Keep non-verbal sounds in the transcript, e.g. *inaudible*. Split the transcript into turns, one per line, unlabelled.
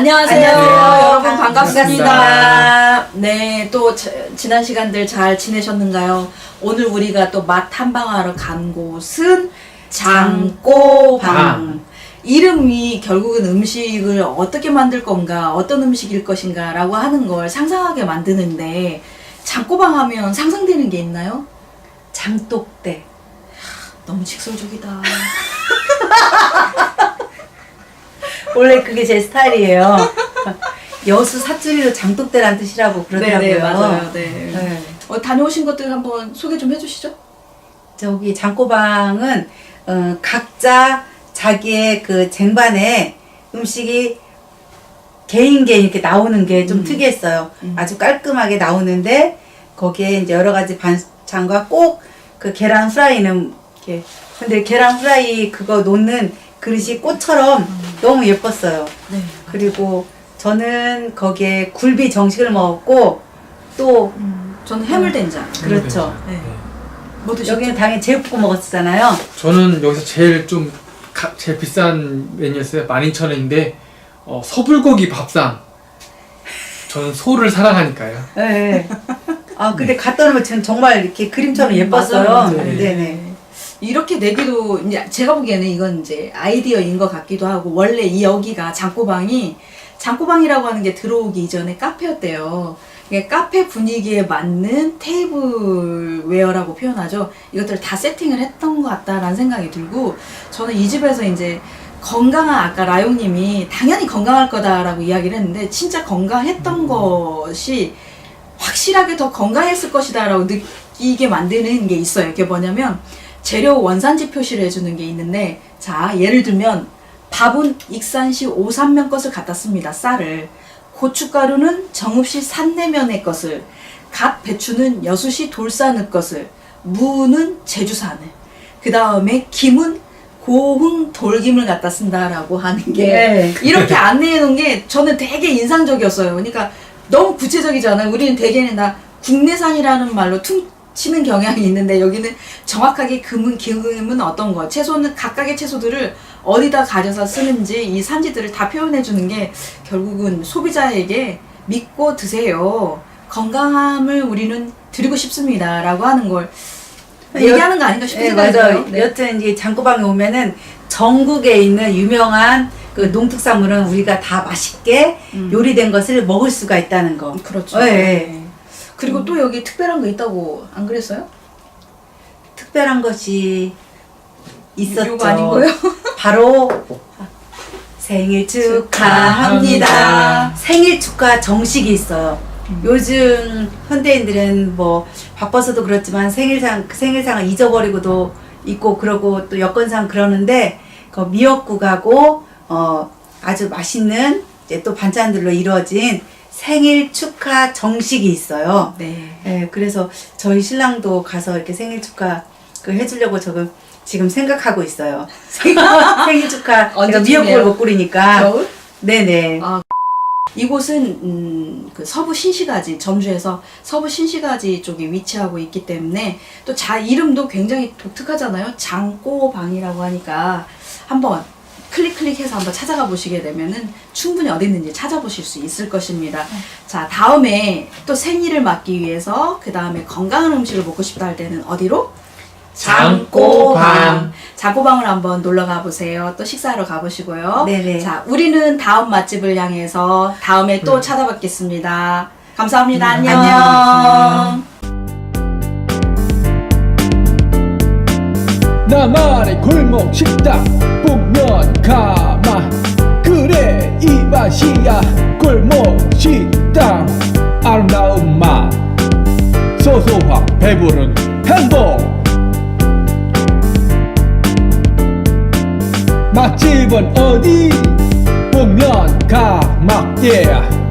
안녕하세요.
안녕하세요.
여러분 반갑습니다.
반갑습니다.
네, 또 저- 지난 시간들 잘 지내셨는가요? 오늘 우리가 또 맛 탐방하러 간 곳은 장꼬방.
방.
이름이 결국은 음식을 어떻게 만들 건가, 어떤 음식일 것인가 라고 하는 걸 상상하게 만드는데 장꼬방 하면 상상되는 게 있나요?
장독대.
너무 직설적이다.
원래 그게 제 스타일이에요. 여수 사투리로 장독대란 뜻이라고 그러더라고요.
네, 네, 맞아요. 네.
네.
어, 다녀오신 것들 한번 소개 좀 해주시죠.
저기 장꼬방은 어, 각자 자기의 그 쟁반에 음식이 개인 개인 이렇게 나오는 게좀
음.
특이했어요.
음.
아주 깔끔하게 나오는데 거기에 이제 여러 가지 반찬과 꼭 그 계란 후라이는 이렇게 근데 계란 후라이 그거 놓는 그릇이 꽃처럼 너무 예뻤어요.
네.
그리고 저는 거기에 굴비 정식을 먹었고 또
저는 해물된장.
그렇죠.
네. 뭐 드셨죠?
여기는 당연히 제육볶음 먹었잖아요.
저는 여기서 제일 좀 가- 제일 비싼 메뉴였어요. 12,000원인데 어, 서불고기 밥상. 저는 소를 사랑하니까요.
네. 아 근데 갖다 놓으면 전 정말 이렇게 그림처럼
음,
예뻤어요.
맞아요.
네.
네네.
이렇게 내기도 이제 제가 보기에는 이건 이제 아이디어인 것 같기도 하고 원래 이 여기가 장꼬방이 장꼬방이라고 하는 게 들어오기 이전에 카페였대요. 이게 카페 분위기에 맞는 테이블 웨어라고 표현하죠. 이것들을 다 세팅을 했던 것 같다라는 생각이 들고 저는 이 집에서 이제 건강한 아까 라용님이 당연히 건강할 거다라고 이야기를 했는데 진짜 건강했던 것이 확실하게 더 건강했을 것이다라고 느끼게 만드는 게 있어요. 그게 뭐냐면 재료 원산지 표시를 해주는 게 있는데 자 예를 들면 밥은 익산시 오산면 것을 갖다 씁니다. 쌀을 고춧가루는 정읍시 산내면의 것을 갓 배추는 여수시 돌산의 것을 무는 제주산을 그 다음에 김은 고흥 돌김을 갖다 쓴다라고 하는 게
네.
이렇게 안내해 놓은 게 저는 되게 인상적이었어요. 그러니까 너무 구체적이잖아요. 우리는 대개는 다 국내산이라는 말로 퉁 치는 경향이 있는데 여기는 정확하게 금은 기금은 어떤 거 채소는 각각의 채소들을 어디다 가져서 쓰는지 이 산지들을 다 표현해 주는 게 결국은 소비자에게 믿고 드세요. 건강함을 우리는 드리고 싶습니다라고 하는 걸 얘기하는 거 아닌가 싶은
네,
생각이. 들어요. 네.
여튼 이제 장구방에 오면은 전국에 있는 유명한 그 농특산물은 우리가 다 맛있게
음.
요리된 것을 먹을 수가 있다는 거.
그렇죠.
네.
네. 그리고 또 여기 특별한 거 있다고 안 그랬어요?
특별한 것이 있었죠.
요거 아닌거요? *laughs*
바로 생일 축하합니다. 생일 축하 정식이 있어요.
음.
요즘 현대인들은 뭐 바빠서도 그렇지만 생일상 생일상을 잊어버리고도 있고 그러고 또 여건상 그러는데 그 미역국하고 어 아주 맛있는 이제 또 반찬들로 이루어진 생일 축하 정식이 있어요.
네.
네, 그래서 저희 신랑도 가서 이렇게 생일 축하 그 해주려고 저금 지금 생각하고 있어요. *laughs* 생일, 축하 *laughs* 제가
언제쯤이에요?
미역국을 못 끓이니까.
겨울?
네네.
아, 이곳은 음, 그 서부 신시가지 전주에서 서부 신시가지 쪽에 위치하고 있기 때문에 또 자 이름도 굉장히 독특하잖아요. 장꼬방이라고 하니까 한번 클릭 클릭해서 한번 찾아가 보시게 되면은 충분히 어디 있는지 찾아보실 수 있을 것입니다. 자 다음에 또 생일을 맞기 위해서 그 다음에 건강한 음식을 먹고 싶다 할 때는 어디로?
장꼬방.
장꼬방을 한번 놀러 가보세요. 또 식사하러 가보시고요.
네네.
자, 우리는 다음 맛집을 향해서 다음에 또
네.
찾아뵙겠습니다. 감사합니다.
음,
안녕.
안녕.
나만의 골목 식당 복면 가마 그래 이 맛이야 골목 식당. 아름다운 맛 소소한 배부른 행복. 맛집은 어디? 복면 가마 yeah